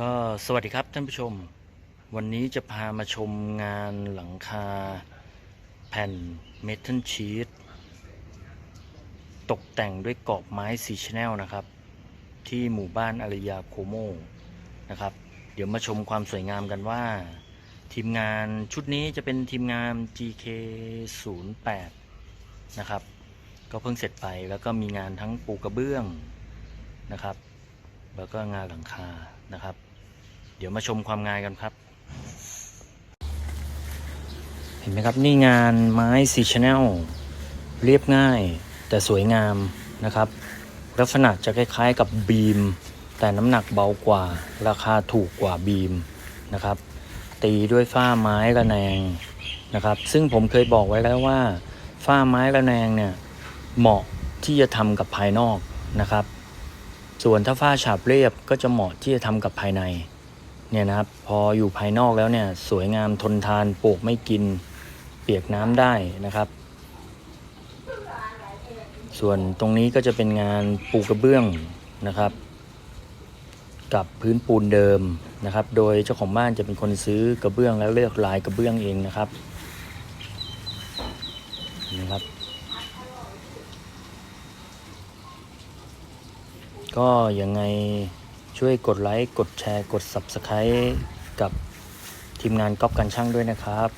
ก็สวัสดีครับท่านผู้ชม วันนี้จะพามาชมงานหลังคาแผ่นเมทัลชีตตกแต่งด้วยกรอบไม้สีชแนลนะครับ ที่หมู่บ้านอารยาโคโมนะครับ เดี๋ยวมาชมความสวยงามกันว่า ทีมงานชุดนี้จะเป็นทีมงาน GK08 นะครับ ก็เพิ่งเสร็จไปแล้วก็มีงานทั้งปูกระเบื้องนะครับ แล้วก็งานหลังคานะครับ เดี๋ยวมาชมความงานกันครับ เห็นไหมครับนี่งานไม้ซีชแนลเรียบง่ายแต่สวยงามนะครับ ลักษณะจะคล้ายๆกับบีม แต่น้ำหนักเบากว่า ราคาถูกกว่าบีมนะครับ ตีด้วยฝ้าไม้ระแนงนะครับ ซึ่งผมเคยบอกไว้แล้วว่า ฝ้าไม้ระแนงเนี่ยเหมาะที่จะทำกับภายนอกนะครับ ส่วนถ้าฝ้าฉาบเรียบก็จะเหมาะที่จะทำกับภายในเนี่ยนะครับ พออยู่ภายนอกแล้วเนี่ยสวยงามทนทานปลูกไม่กิน เปียกน้ำได้นะครับ ส่วนตรงนี้ก็จะเป็นงานปูกระเบื้องนะครับ กับพื้นปูนเดิมนะครับ โดยเจ้าของบ้านจะเป็นคนซื้อกระเบื้องแล้วเลือกลายกระเบื้องเองนะครับนะครับ ก็ยังไงช่วยกดไลค์ กดแชร์ กด Subscribe กับทีมงานก๊อปกันช่างด้วยนะครับ